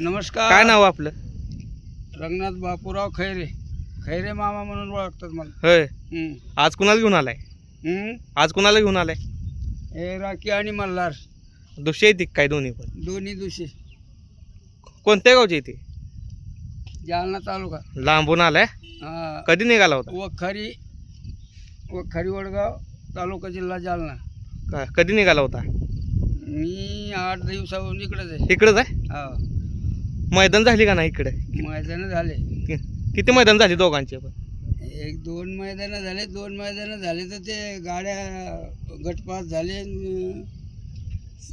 नमस्कार. काय नाव आपलं? रंगनाथ बापूराव खैरे. खैरे मामा म्हणून ओळखतात मला. होय. आज कुणाला घेऊन आलाय. आज कुणाला घेऊन आलाय? हे राखी आणि मल्हार. दुसरे येते काय दोन्ही पण? दोन्ही दिवशी कोणत्या गावचे येते जालना तालुका. लांबून आलाय? हा. कधी निघाला होता? वखारी वखारी वडगाव तालुका जिल्हा जालना. का- कधी निघाला होता? मी आठ दिवसाहून इकडेच आहे. इकडंच आहे? हा. मैदान झाली का नाही इकडे? मैदानं झाले. कि- किती मैदान झाली दोघांचे पण? एक दोन मैदानं झाले दोन मैदानं झाले तर ते गाड्या गटपास झाले अन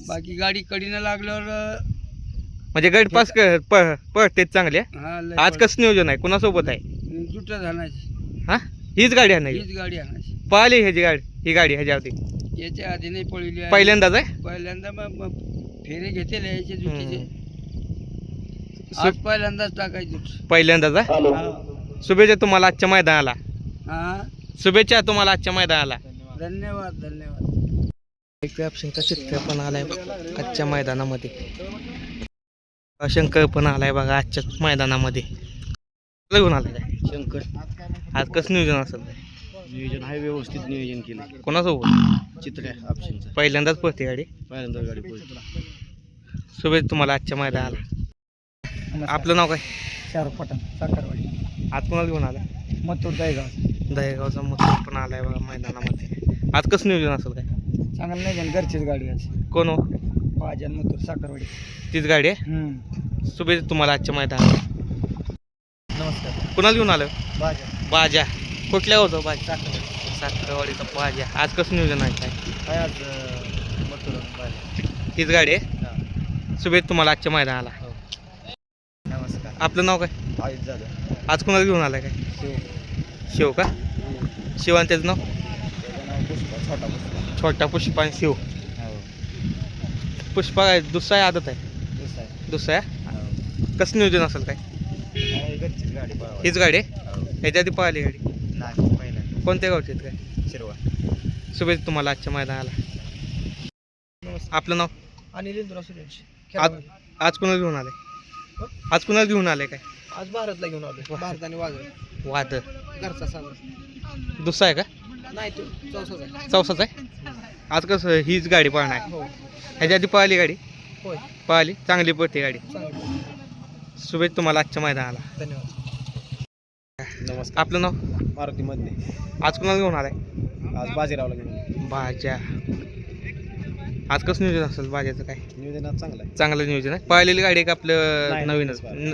बाकी गाडी कडीनं लागल्यावर म्हणजे गट पास पळतेच चांगले? हा लय आज पड- कसं नियोजन आहे? कुणासोबत आहे? जुट्या झाणायची हा? हीच गाडी आहे नाही हीच गाडी आणायची. पळाली ह्याची गाडी ही गाडी ह्याच्यावरती याच्या आधी नाही पळली. पहिल्यांदाच आहे? पहिल्यांदा मग मग फेरे घेतले याचे जुटीचे. आज पहिल्यांदाच टाकायची. पहिल्यांदाच आहे? हा. शुभेच्छा तुम्हाला आजच्या मैदानाला. हा? शुभेच्छा तुम्हाला आजच्या मैदानाला. धन्यवाद धन्यवाद. शंकर शेतकरी पण आलाय आजच्या मैदानामध्ये. शंकर पण आलाय बघा आजच्या मैदानामध्ये. कुठला घेऊन आलाय? काय? शंकर. आज कसं नियोजन असेल? नियोजन आहे व्यवस्थित नियोजन केलं कोणासोबत? चित्र ऑप्शनचं पहिल्यांदाच पळते गाडी. पहिल्यांदा गाडी शुभेच्छा तुम्हाला आजच्या मैदानाला. आपलं नाव काय? शाहरुख पठाण साखरवाडी. आज कोणाला घेऊन आलाय? मथुर दहेगाव. दहेगावचा मथुर पण आलाय बघा मैदानामध्ये. आज कसं नियोजन असेल काय? चांगलं नाही घरचीच गाडी आज. कोण हो? मथुर साखरवाडी. तीच गाडी आहे? शुभेच्छा तुम्हाला आजच्या मैदानाला नमस्कार. कुणाला घेऊन आलं भाज्या. बाजा कुठल्या होतं बाजा साखरवाडी. साखरवाडीचा बाजा आज कसं नियोजन आहे काय? काय आज मथुर भाज्या. हीच गाडी आहे? शुभेच्छा तुम्हाला आजच्या मैदानाला. नमस्कार आपलं नाव काय? आज कोणाला घेऊन आलाय काय? शिव. शिव का? शिवान त्याचं नाव? पुष्पा छोटा पुष्पा. छोटा पुष्पा आणि शिव. हो. पुष्पा आहे दुसरा आहे आदत आहे? दुसरा आहे. दुसरा आहे? कसं नियोजन असेल काय? हो. घरचीच गाडी पळवा हीच गाडी आहे? ह्याच्या आधी पळाली गाडी? नाही पहिल्यांदा कोणत्या गावची आहेत काय? शिरवा. शुभेच्छा तुम्हाला आजच्या मैदानाला. आपलं नाव? अनिल इंद्रा सुरेश. आज आज कुणाला घेऊन आलंय? आज कुणाला घेऊन आलंय काय? आज भारतला घेऊन आलो भारत आणि वादळ वाद घरचा साधा दुसरा आहे का? नाही तो चौसाच आहे. चौसाच आहे? आज कसं हीच गाडी पळणार आहे. हो. ह्याच्या आधी पळाली गाडी? होय. पळाली. चांगली पळते गाडी. शुभेच्छा तुम्हाला आजच्या मैदानाला. धन्यवाद. नमस्कार. आपलं नाव? मारुती मधले आज कुणाला घेऊन आलाय? आज बाजीरावला घेऊन भाज्या आज कसं नियोजन असेल? भाज्याचं काय? नियोजन चांगलं आहे. चांगलं नियोजन आहे. पळालेली गाडी एक आपलं नाही, नवीनच. न-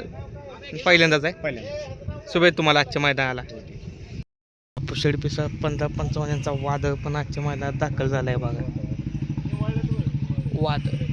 पहिल्यांदाच आहे? पहिल्यांदा शुभेच्छा तुम्हाला आजच्या मैदानाला. पुषड पिसा पंधरा पंचावन्न यांचा वादळ पण आजच्या मैदानात दाखल झालाय बघा. वादळ.